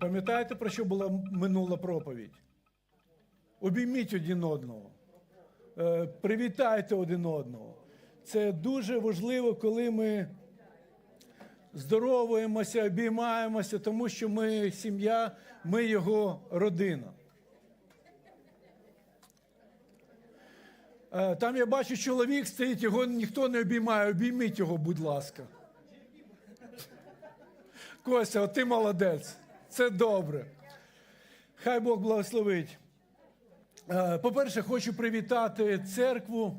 Пам'ятаєте, про що була минула проповідь? Обійміть один одного, Е, привітайте один одного. Це дуже важливо, коли ми здоровуємося, обіймаємося, тому що ми сім'я, ми його родина. Е, Там я бачу, чоловік стоїть, його ніхто не обіймає. Обійміть його, будь ласка. Костя, ти молодець. Це добре. Хай Бог благословить. Е, По-перше, хочу привітати церкву,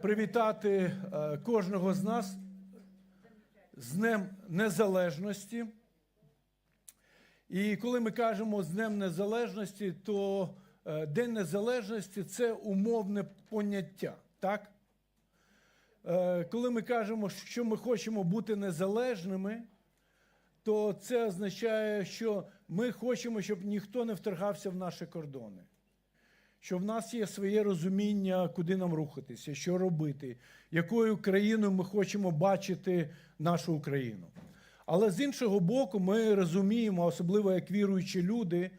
привітати е, кожного з нас з Днем Незалежності. І коли ми кажемо з Днем Незалежності, то е, День Незалежності це умовне поняття. Так? Коли ми кажемо, що ми хочемо бути незалежними, то це означає, що ми хочемо, щоб ніхто не вторгався в наші кордони. Що в нас є своє розуміння, куди нам рухатися, що робити, якою країною ми хочемо бачити нашу Україну. Але з іншого боку, ми розуміємо, особливо як віруючі люди,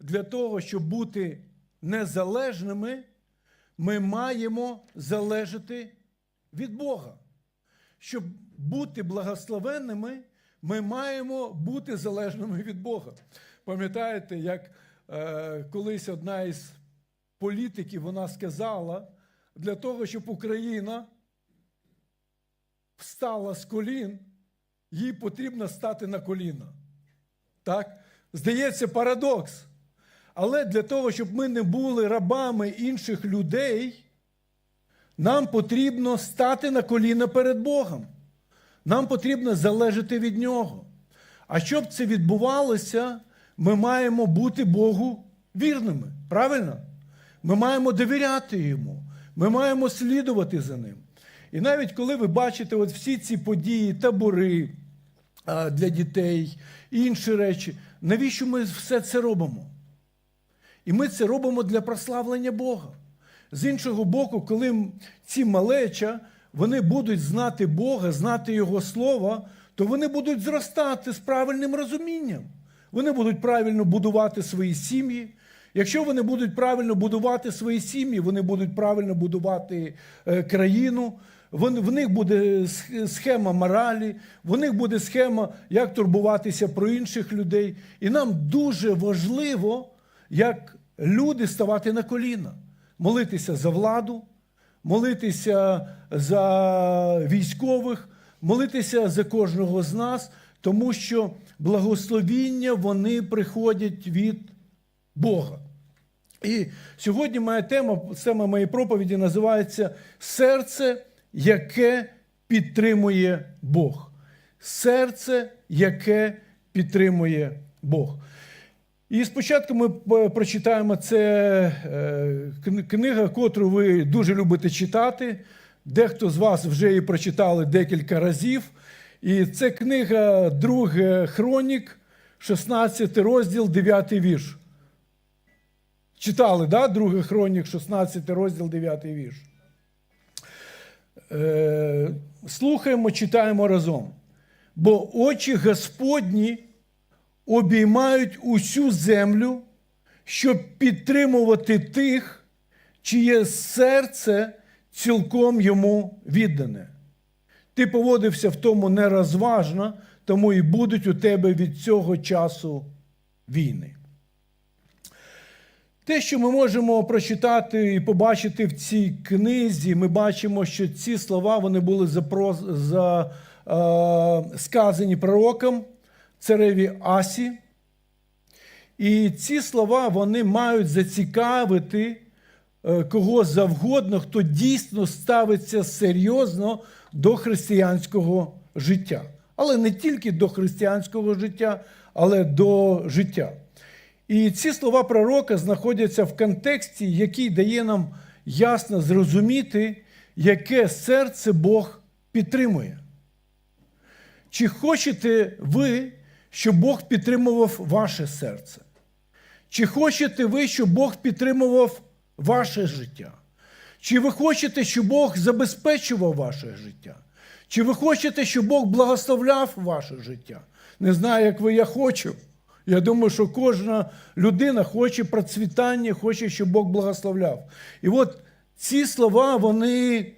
для того, щоб бути незалежними, ми маємо залежати від Бога. Щоб бути благословенними, ми маємо бути залежними від Бога. Пам'ятаєте, як е, колись одна із політиків вона сказала, для того, щоб Україна встала з колін, їй потрібно стати на коліна. Так? Здається, парадокс. Але для того, щоб ми не були рабами інших людей, нам потрібно стати на коліна перед Богом. Нам потрібно залежати від Нього. А щоб це відбувалося, ми маємо бути Богу вірними. Правильно? Ми маємо довіряти Йому, ми маємо слідувати за Ним. І навіть коли ви бачите от всі ці події, табори для дітей, інші речі, навіщо ми все це робимо? І ми це робимо для прославлення Бога. З іншого боку, коли ці малеча вони будуть знати Бога, знати Його Слово, то вони будуть зростати з правильним розумінням. Вони будуть правильно будувати свої сім'ї. Якщо вони будуть правильно будувати свої сім'ї, вони будуть правильно будувати е, країну. В них буде схема моралі, в них буде схема, як турбуватися про інших людей. І нам дуже важливо, як люди ставати на коліна, молитися за владу, молитися за військових, молитися за кожного з нас, тому що благословіння вони приходять від Бога. І сьогодні моя тема, тема моєї проповіді називається Серце, яке підтримує Бог. Серце, яке підтримує Бог. І спочатку ми е, прочитаємо це е, книга, котру ви дуже любите читати. Дехто з вас вже її прочитали декілька разів. І це книга 2 Хронік, 16 розділ, 9 вірш. Читали, да? 2 Хронік, 16 розділ, 9 вірш. Е, слухаємо, читаємо разом. Бо очі Господні обіймають усю землю, щоб підтримувати тих, чиє серце цілком йому віддане. Ти поводився в тому нерозважно, тому і будуть у тебе від цього часу війни. Те, що ми можемо прочитати і побачити в цій книзі, ми бачимо, що ці слова вони були запро... за, е, сказані пророком цареві Асі. І ці слова вони мають зацікавити е, кого завгодно, хто дійсно ставиться серйозно до християнського життя. Але не тільки до християнського життя, але до життя. І ці слова пророка знаходяться в контексті, який дає нам ясно зрозуміти, яке серце Бог підтримує. Чи хочете ви, щоб Бог підтримував ваше серце? Чи хочете ви, щоб Бог підтримував ваше життя? Чи ви хочете, щоб Бог забезпечував ваше життя? Чи ви хочете, щоб Бог благословляв ваше життя? Не знаю, як ви, я хочу. Я думаю, що кожна людина хоче процвітання, хоче, щоб Бог благословляв. І от ці слова, вони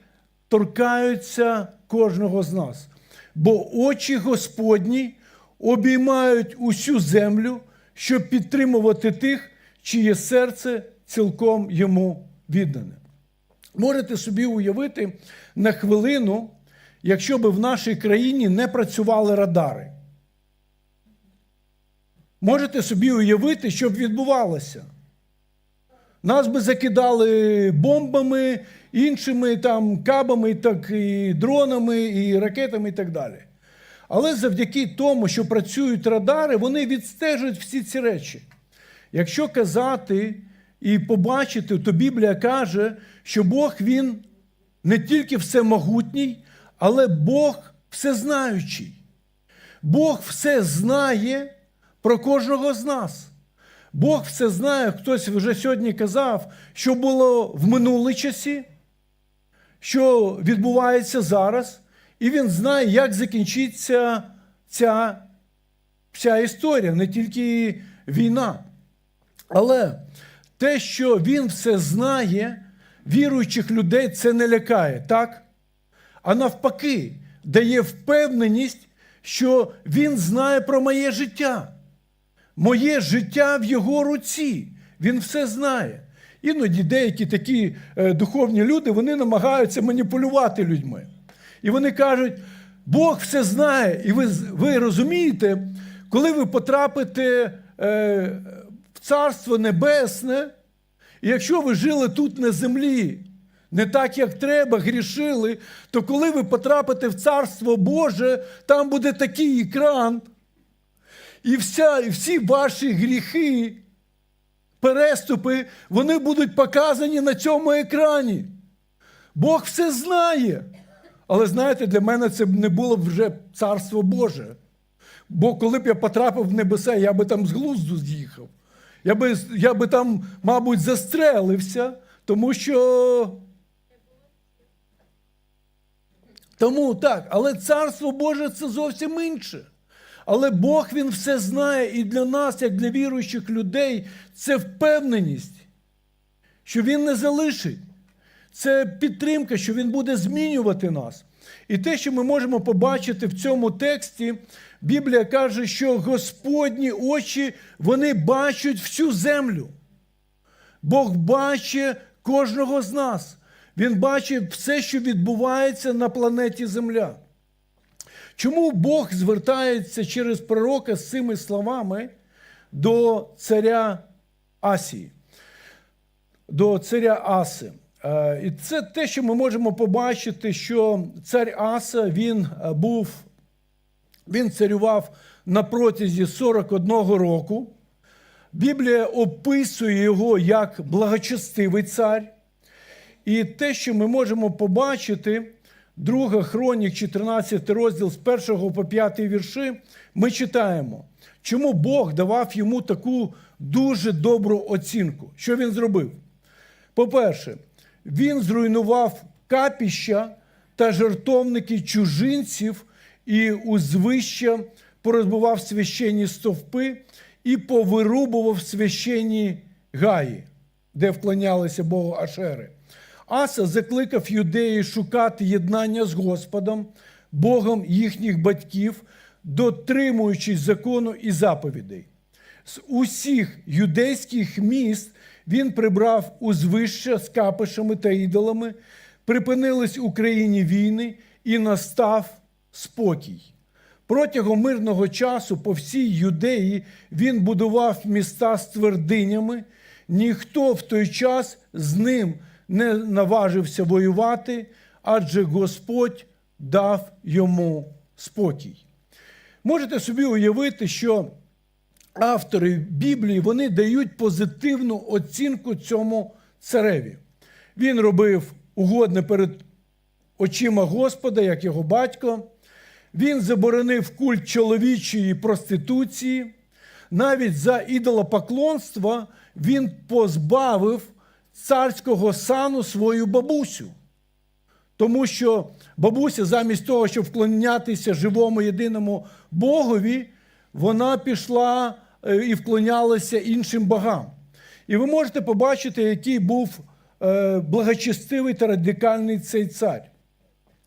торкаються кожного з нас. Бо очі Господні обіймають усю землю, щоб підтримувати тих, чиє серце цілком йому віддане. Можете собі уявити на хвилину, якщо б в нашій країні не працювали радари. Можете собі уявити, що б відбувалося? Нас би закидали бомбами, іншими там кабами, так і дронами, і ракетами, і так далі. Але завдяки тому, що працюють радари, вони відстежують всі ці речі. Якщо казати і побачити, то Біблія каже, що Бог він не тільки всемогутній, але Бог всезнаючий. Бог все знає про кожного з нас. Бог все знає, хтось вже сьогодні казав, що було в минулі часі, що відбувається зараз, і він знає, як закінчиться ця, ця історія, не тільки війна. Але те, що він все знає, віруючих людей це не лякає, так? А навпаки, дає впевненість, що він знає про моє життя. Моє життя в його руці. Він все знає. Іноді деякі такі е, духовні люди вони намагаються маніпулювати людьми. І вони кажуть, Бог все знає. І ви, ви розумієте, коли ви потрапите е, в Царство Небесне, і якщо ви жили тут на землі, не так, як треба, грішили, то коли ви потрапите в Царство Боже, там буде такий екран, і, вся, і всі ваші гріхи, переступи, вони будуть показані на цьому екрані. Бог все знає. Але знаєте, для мене це не було б вже царство Боже. Бо коли б я потрапив в небеса, я би там з глузду з'їхав. Я би, я би там, мабуть, застрелився, тому що. Тому так, але царство Боже це зовсім інше. Але Бог Він все знає, і для нас, як для віруючих людей, це впевненість, що Він не залишить. Це підтримка, що Він буде змінювати нас. І те, що ми можемо побачити в цьому тексті, Біблія каже, що Господні очі вони бачать всю землю. Бог бачить кожного з нас. Він бачить все, що відбувається на планеті Земля. Чому Бог звертається через пророка з цими словами до царя Асії, до царя Аси? Е, І це те, що ми можемо побачити, що цар Аса він е, був, він царював на протязі 41 року. Біблія описує його як благочестивий цар. І те, що ми можемо побачити, Друга Хронік, 14 розділ з 1 по 5 вірші, ми читаємо, чому Бог давав йому таку дуже добру оцінку. Що він зробив? По-перше, він зруйнував капіща та жертовники чужинців і узвища порозбивав священні стовпи і повирубував священні гаї, де вклонялися Богу Ашери. Аса закликав юдеї шукати єднання з Господом, Богом їхніх батьків, дотримуючись закону і заповідей. З усіх юдейських міст він прибрав узвища з капишами та ідолами, припинились в Україні війни і настав спокій. Протягом мирного часу по всій юдеї він будував міста з твердинями, ніхто в той час з ним не наважився воювати, адже Господь дав йому спокій. Можете собі уявити, що автори Біблії вони дають позитивну оцінку цьому цареві. Він робив угодне перед очима Господа, як його батько. Він заборонив культ чоловічої проституції. Навіть за ідолопоклонство він позбавив царського сану свою бабусю. Тому що бабуся, замість того, щоб вклонятися живому єдиному Богові, вона пішла і вклонялася іншим богам. І ви можете побачити, який був е, благочестивий та радикальний цей цар.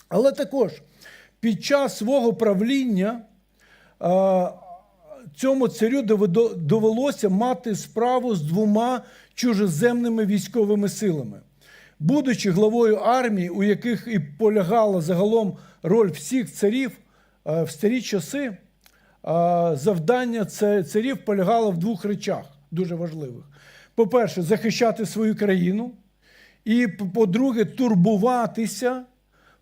Але також під час свого правління е, цьому царю довелося мати справу з двома чужеземними військовими силами. Будучи главою армії, у яких і полягала загалом роль всіх царів е, в старі часи, е, завдання царів полягало в двох речах дуже важливих: по-перше, захищати свою країну, і, по-друге, турбуватися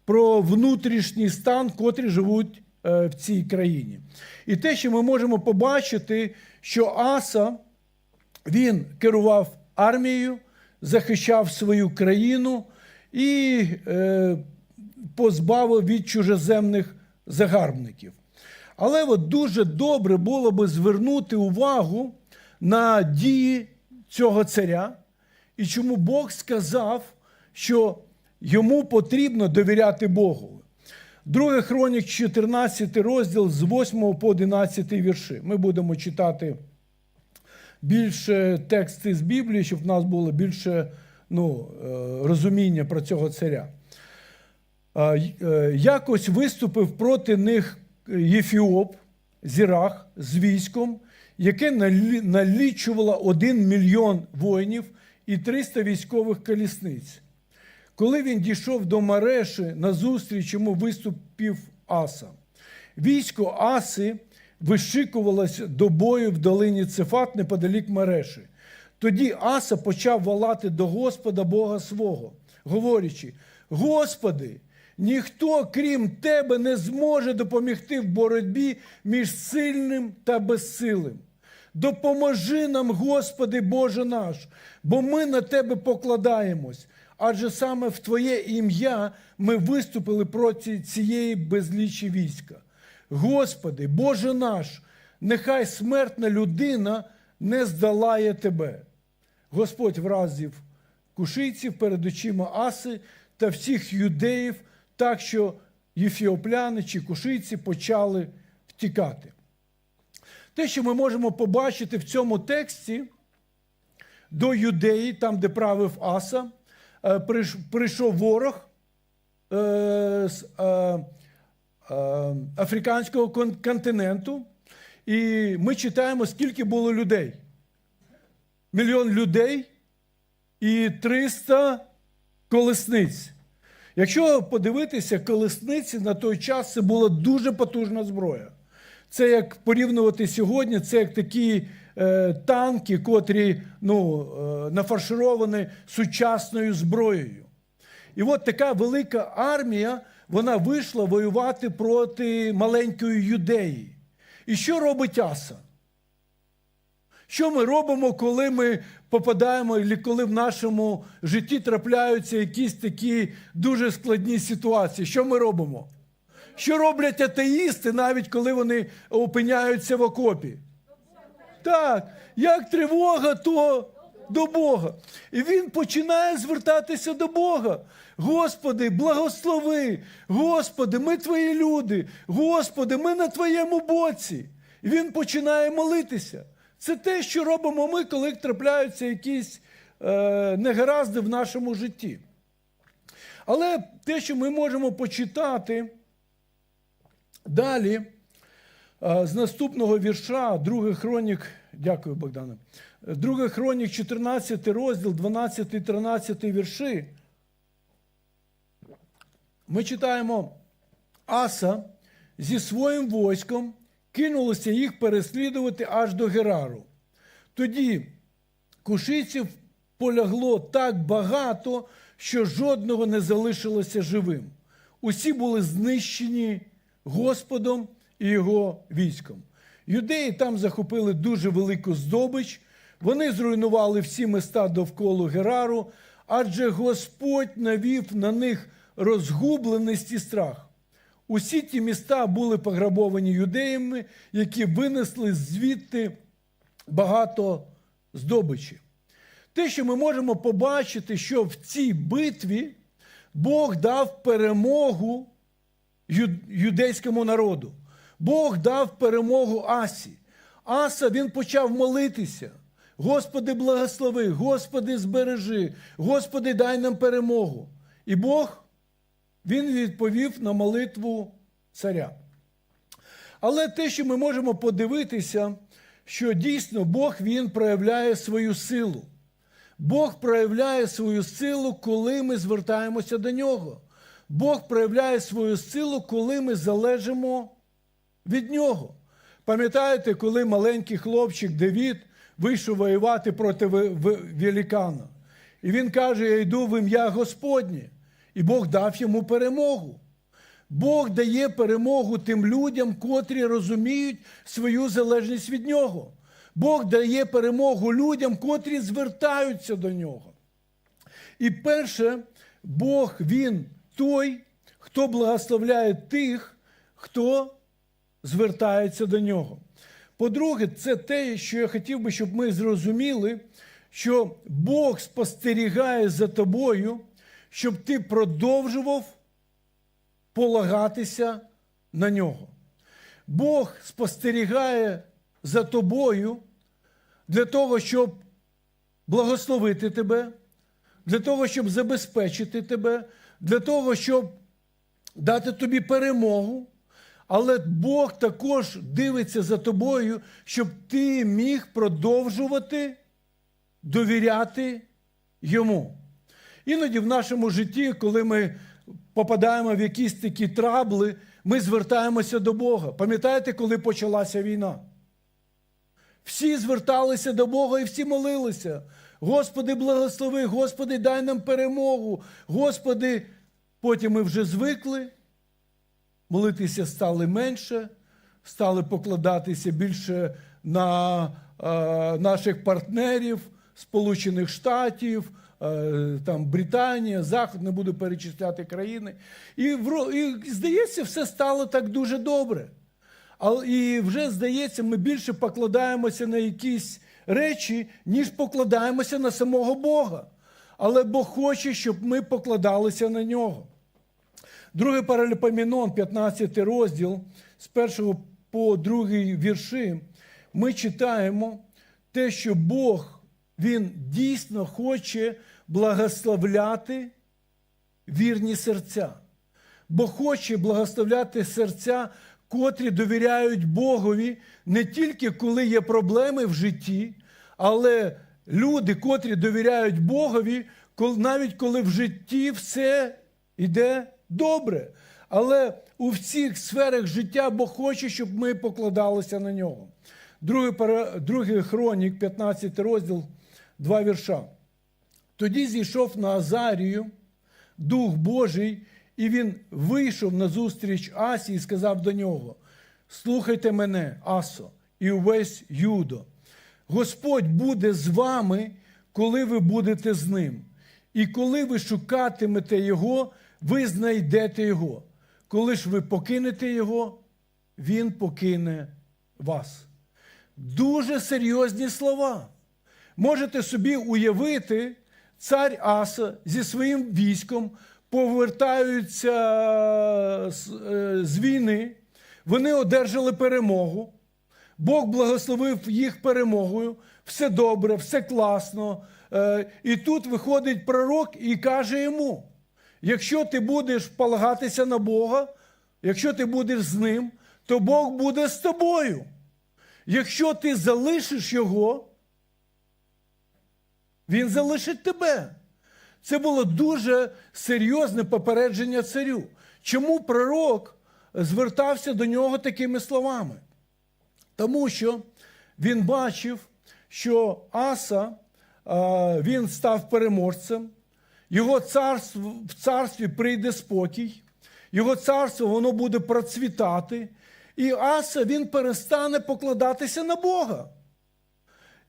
про внутрішній стан, котрі живуть е, в цій країні. І те, що ми можемо побачити, що Аса він керував армією, захищав свою країну і е, позбавив від чужеземних загарбників. Але от дуже добре було би звернути увагу на дії цього царя, і чому Бог сказав, що йому потрібно довіряти Богу. Друге хронік, 14 розділ з 8 по 11 вірші. Ми будемо читати більше тексти з Біблії, щоб в нас було більше ну, е, розуміння про цього царя. Е, Якось виступив проти них Єфіоп, Зірах з військом, яке налічувало 1 мільйон воїнів і 300 військових колісниць. Коли він дійшов до Мареші, назустріч йому виступив Аса. Військо Аси вишикувалось до бою в долині Цефат неподалік Мареші. Тоді Аса почав волати до Господа Бога свого, говорячи: Господи, ніхто, крім Тебе, не зможе допомогти в боротьбі між сильним та безсилим. Допоможи нам, Господи Боже наш, бо ми на Тебе покладаємось. Адже саме в Твоє ім'я ми виступили проти цієї безлічі війська. Господи, Боже наш, нехай смертна людина не здолає Тебе. Господь вразив кушийців перед очима Аси та всіх юдеїв, так що єфіопляни чи кушийці почали втікати. Те, що ми можемо побачити в цьому тексті, до юдеї, там, де правив Аса, е, прийшов ворог е, з е, африканського континенту, і ми читаємо, скільки було людей. Мільйон людей і 300 колесниць. Якщо подивитися, колесниці на той час це була дуже потужна зброя. Це як порівнювати сьогодні, це як такі е, танки, котрі ну, е, нафаршировані сучасною зброєю. І от така велика армія вона вийшла воювати проти маленької юдеї. І що робить Аса? Що ми робимо, коли ми попадаємо, коли в нашому житті трапляються якісь такі дуже складні ситуації? Що ми робимо? Що роблять атеїсти, навіть коли вони опиняються в окопі? Так, як тривога, то до Бога. І він починає звертатися до Бога. Господи, благослови, Господи, ми твої люди, Господи, ми на твоєму боці. І він починає молитися. Це те, що робимо ми, коли трапляються якісь е, негаразди в нашому житті. Але те, що ми можемо почитати далі, е, з наступного вірша, другий хронік, дякую, Богдане, другий хронік, 14 розділ, 12, 13 вірші. Ми читаємо Аса зі своїм військом кинулося їх переслідувати аж до Герару. Тоді кушиців полягло так багато, що жодного не залишилося живим. Усі були знищені Господом і його військом. Юдеї там захопили дуже велику здобич, вони зруйнували всі міста довкола Герару, адже Господь навів на них розгубленість і страх. Усі ті міста були пограбовані юдеями, які винесли звідти багато здобичі. Те, що ми можемо побачити, що в цій битві Бог дав перемогу юдейському народу. Бог дав перемогу Асі. Аса він почав молитися. Господи, благослови, Господи, збережи, Господи, дай нам перемогу. І Бог він відповів на молитву царя. Але те, що ми можемо подивитися, що дійсно Бог він проявляє свою силу. Бог проявляє свою силу, коли ми звертаємося до нього. Бог проявляє свою силу, коли ми залежимо від нього. Пам'ятаєте, коли маленький хлопчик Давід вийшов воювати проти ве- ве- великана? І він каже: Я йду в ім'я Господнє. І Бог дав йому перемогу. Бог дає перемогу тим людям, котрі розуміють свою залежність від нього. Бог дає перемогу людям, котрі звертаються до нього. І перше, Бог він той, хто благословляє тих, хто звертається до нього. По-друге, це те, що я хотів би, щоб ми зрозуміли, що Бог спостерігає за тобою, щоб ти продовжував полагатися на нього. Бог спостерігає за тобою для того, щоб благословити тебе, для того, щоб забезпечити тебе, для того, щоб дати тобі перемогу. Але Бог також дивиться за тобою, щоб ти міг продовжувати довіряти йому. Іноді в нашому житті, коли ми попадаємо в якісь такі трабли, ми звертаємося до Бога. Пам'ятаєте, коли почалася війна? Всі зверталися до Бога і всі молилися. Господи, благослови, Господи, дай нам перемогу. Господи, потім ми вже звикли, молитися стали менше, стали покладатися більше на е, наших партнерів, Сполучених Штатів, там Британія, Захід, не буду перечисляти країни. І, і здається, все стало так дуже добре. І вже здається, ми більше покладаємося на якісь речі, ніж покладаємося на самого Бога. Але Бог хоче, щоб ми покладалися на нього. Другий параліпомінон, 15 розділ, з першого по другий вірші, ми читаємо те, що Бог Він дійсно хоче благословляти вірні серця. Бо хоче благословляти серця, котрі довіряють Богові не тільки коли є проблеми в житті, але люди, котрі довіряють Богові, навіть коли в житті все йде добре. Але у всіх сферах життя Бог хоче, щоб ми покладалися на нього. Другий, другий хронік, 15 розділ, два вірша. Тоді зійшов на Азарію Дух Божий, і він вийшов на зустріч Асі і сказав до нього: Слухайте мене, Асо, і увесь Юдо. Господь буде з вами, коли ви будете з ним. І коли ви шукатимете Його, ви знайдете Його. Коли ж ви покинете Його, Він покине вас. Дуже серйозні слова. Можете собі уявити, цар Аса зі своїм військом повертаються з, е, з війни, вони одержали перемогу. Бог благословив їх перемогою, все добре, все класно. Е, І тут виходить пророк і каже йому: якщо ти будеш полагатися на Бога, якщо ти будеш з ним, то Бог буде з тобою. Якщо ти залишиш його, він залишить тебе. Це було дуже серйозне попередження царю. Чому пророк звертався до нього такими словами? Тому що він бачив, що Аса він став переможцем, його царство, в царстві прийде спокій, його царство воно буде процвітати, і Аса він перестане покладатися на Бога.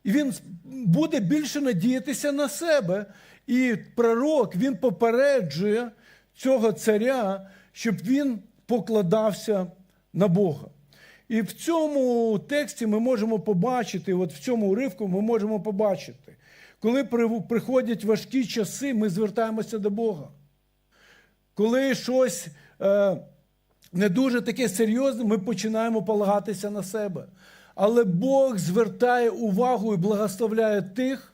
І він буде більше надіятися на себе. І пророк він попереджує цього царя, щоб він покладався на Бога. І в цьому тексті ми можемо побачити, от в цьому уривку ми можемо побачити, коли приходять важкі часи, ми звертаємося до Бога. Коли щось е, не дуже таке серйозне, ми починаємо полагатися на себе. Але Бог звертає увагу і благословляє тих,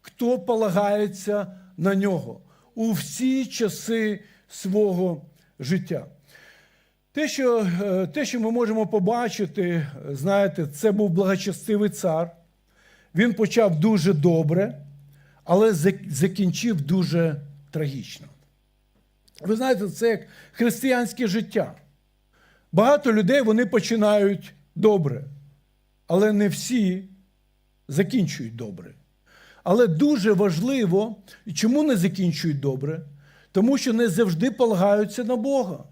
хто полагається на нього у всі часи свого життя. Те, що, е, те, що ми можемо побачити, знаєте, це був благочестивий цар. Він почав дуже добре, але закінчив дуже трагічно. Ви знаєте, це як християнське життя. Багато людей вони починають добре, але не всі закінчують добре. Але дуже важливо, і чому не закінчують добре? Тому що не завжди полагаються на Бога.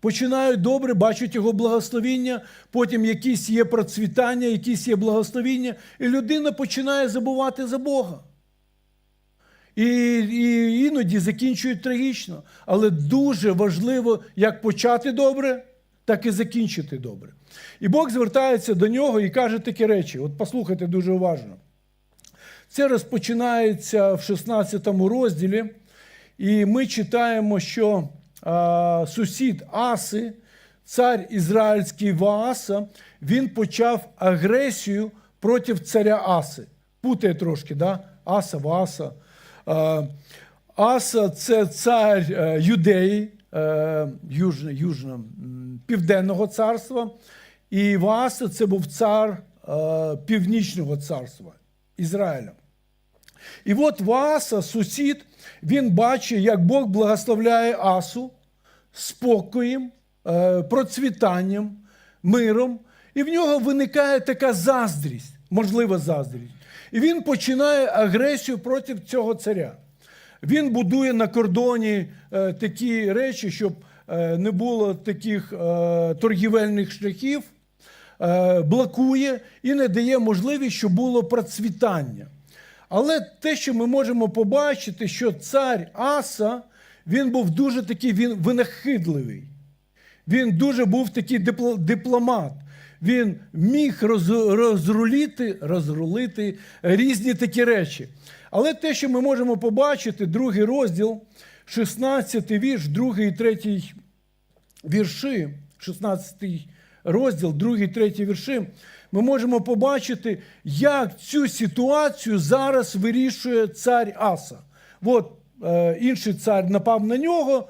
Починають добре, бачать його благословіння, потім якісь є процвітання, якісь є благословіння, і людина починає забувати за Бога. І, і іноді закінчують трагічно. Але дуже важливо як почати добре, так і закінчити добре. І Бог звертається до нього і каже такі речі. От послухайте дуже уважно. Це розпочинається в 16 розділі, і ми читаємо, що а, сусід Аси, цар ізраїльський Вааса, він почав агресію проти царя Аси. Путає трошки, да? Аса, Вааса. А, Аса це цар е, Юдеї, южно, южно, Південного царства, і Вааса це був цар е, Північного царства Ізраїля. І от Вааса, сусід, він бачить, як Бог благословляє Асу спокоєм, е, процвітанням, миром. І в нього виникає така заздрість, можлива заздрість. І він починає агресію проти цього царя. Він будує на кордоні е, такі речі, щоб е, не було таких е, торгівельних шляхів, блокує і не дає можливість, щоб було процвітання. Але те, що ми можемо побачити, що цар Аса, він був дуже такий він винахидливий. Він дуже був такий дипломат. Він міг роз- розрулити, розрулити різні такі речі. Але те, що ми можемо побачити, другий розділ, 16 вірш, другий і третій вірші, 16 розділ, другий, третій вірші, ми можемо побачити, як цю ситуацію зараз вирішує цар Аса. От е, інший цар напав на нього,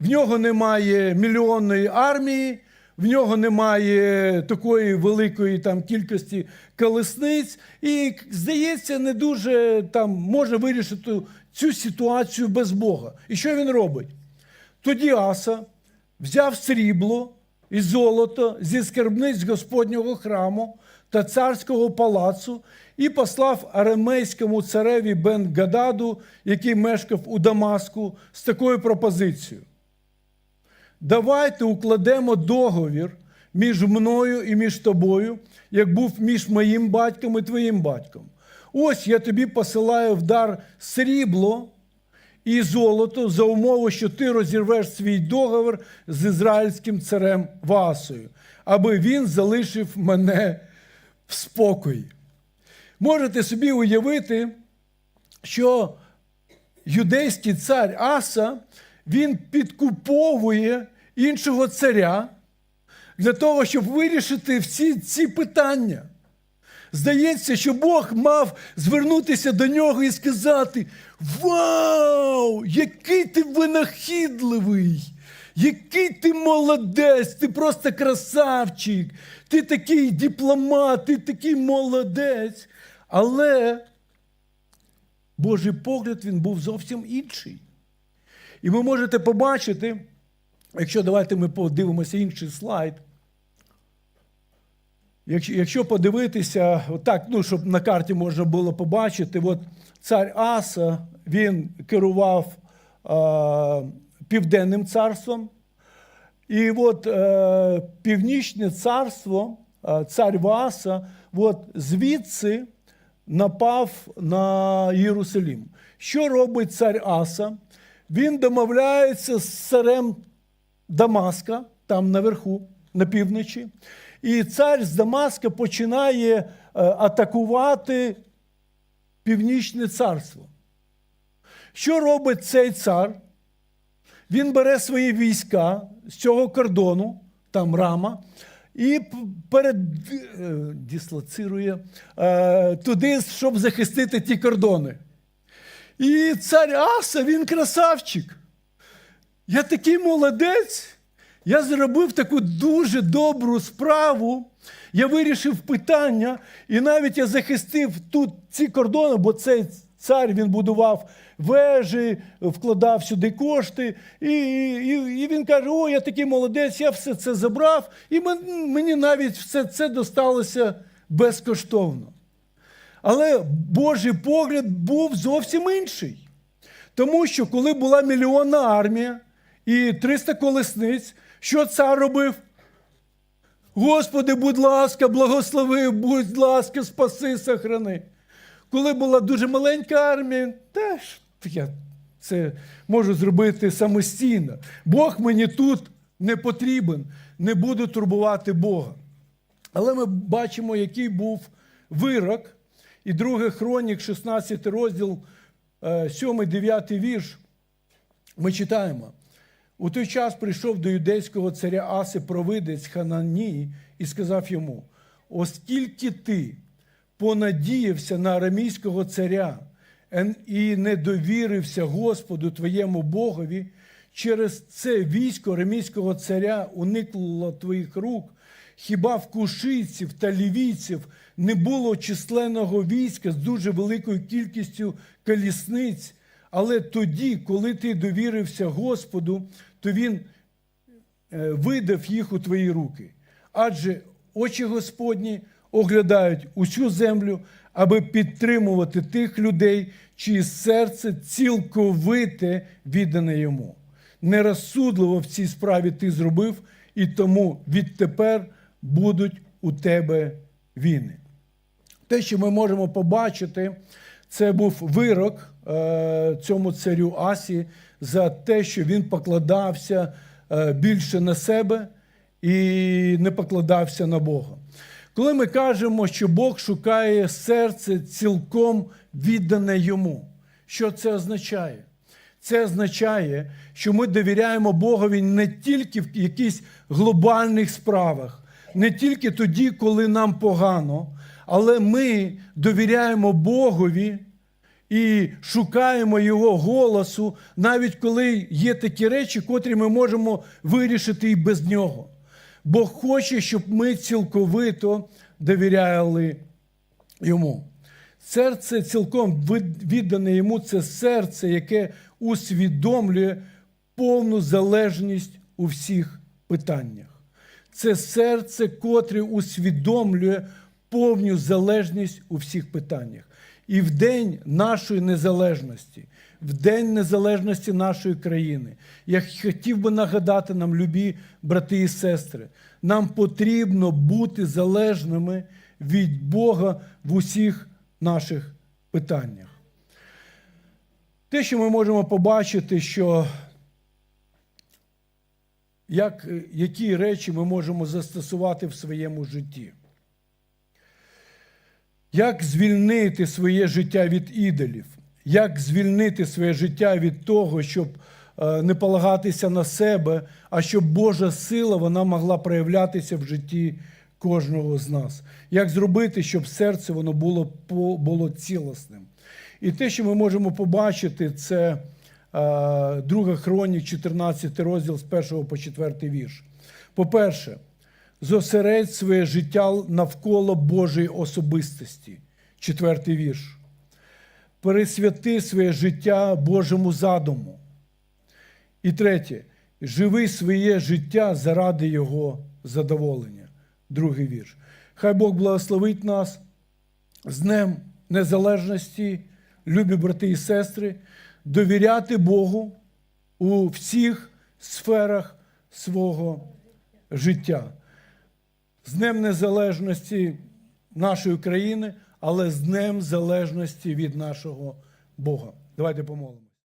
в нього немає мільйонної армії, в нього немає такої великої там кількості колесниць, і, здається, не дуже там може вирішити цю ситуацію без Бога. І що він робить? Тоді Аса взяв срібло і золото зі скарбниць Господнього храму та царського палацу і послав арамейському цареві Бен Гададу, який мешкав у Дамаску, з такою пропозицією. Давайте укладемо договір між мною і між тобою, як був між моїм батьком і твоїм батьком. Ось я тобі посилаю в дар срібло і золото за умови, що ти розірвеш свій договір з ізраїльським царем Васою, аби він залишив мене в спокої. Можете собі уявити, що юдейський цар Аса він підкуповує іншого царя для того, щоб вирішити всі ці питання. Здається, що Бог мав звернутися до нього і сказати: Вау! Який ти винахідливий! Який ти молодець! Ти просто красавчик! Ти такий дипломат, ти такий молодець. Але Божий погляд він був зовсім інший. І ви можете побачити, якщо давайте ми подивимося інший слайд. Якщо, подивитися, отак, ну, щоб на карті можна було побачити, от цар Аса він керував е, Південним царством. І от е, Північне царство, е, цар Васа, от звідси напав на Єрусалім. Що робить цар Аса? Він домовляється з царем Дамаска, там наверху, на півночі. І цар з Дамаска починає е, атакувати Північне царство. Що робить цей цар? він бере свої війська з цього кордону, там рама, і перед е, дислоцирує е, туди, щоб захистити ті кордони. І цар Аса, він красавчик. Я такий молодець. Я зробив таку дуже добру справу. Я вирішив питання, і навіть я захистив тут ці кордони, бо цей цар він будував вежі, вкладав сюди кошти. І, і, і він каже: О, я такий молодець, я все це забрав, і мені навіть все це досталося безкоштовно. Але Божий погляд був зовсім інший. Тому що коли була мільйонна армія і 300 колесниць, що цар робив? Господи, будь ласка, благослови, будь ласка, спаси, сохрани. Коли була дуже маленька армія, теж я це можу зробити самостійно. Бог мені тут не потрібен, не буду турбувати Бога. Але ми бачимо, який був вирок. І 2 хронік, 16 розділ, 7-9 вірш. Ми читаємо. У той час прийшов до юдейського царя Аси провидець Хананії і сказав йому: оскільки ти понадіявся на арамійського царя і не довірився Господу твоєму Богові, через це військо арамійського царя уникло твоїх рук. Хіба в кушийців та лівійців не було численного війська з дуже великою кількістю колісниць? Але тоді, коли ти довірився Господу, то Він е, видав їх у твої руки. Адже очі Господні оглядають усю землю, аби підтримувати тих людей, чиє серце цілковите віддане йому. Нерозсудливо в цій справі ти зробив, і тому відтепер будуть у тебе війни. Те, що ми можемо побачити, це був вирок е, цьому царю Асі за те, що він покладався е, більше на себе і не покладався на Бога. Коли ми кажемо, що Бог шукає серце цілком віддане йому, що це означає? Це означає, що ми довіряємо Богові не тільки в якихось глобальних справах, не тільки тоді, коли нам погано, але ми довіряємо Богові і шукаємо Його голосу, навіть коли є такі речі, котрі ми можемо вирішити і без нього. Бог хоче, щоб ми цілковито довіряли йому. Серце цілком віддане йому це серце, яке усвідомлює повну залежність у всіх питаннях. Це серце, котре усвідомлює повну залежність у всіх питаннях. І в день нашої незалежності, в день незалежності нашої країни, я хотів би нагадати нам, любі брати і сестри, нам потрібно бути залежними від Бога в усіх наших питаннях. Те, що ми можемо побачити, що як, які речі ми можемо застосувати в своєму житті. Як звільнити своє життя від ідолів? Як звільнити своє життя від того, щоб е, не полагатися на себе, а щоб Божа сила вона могла проявлятися в житті кожного з нас? Як зробити, щоб серце воно було, було цілісним? І те, що ми можемо побачити, це е, друга хронік, 14 розділ з 1 по 4 вірш. По-перше, зосередь своє життя навколо Божої особистості. Четвертий вірш. Пересвяти своє життя Божому задуму. І третє. Живи своє життя заради Його задоволення. Другий вірш. Хай Бог благословить нас з Днем Незалежності, любі брати і сестри, довіряти Богу у всіх сферах свого життя з Днем Незалежності нашої країни, але з Днем Залежності від нашого Бога. Давайте помолимо.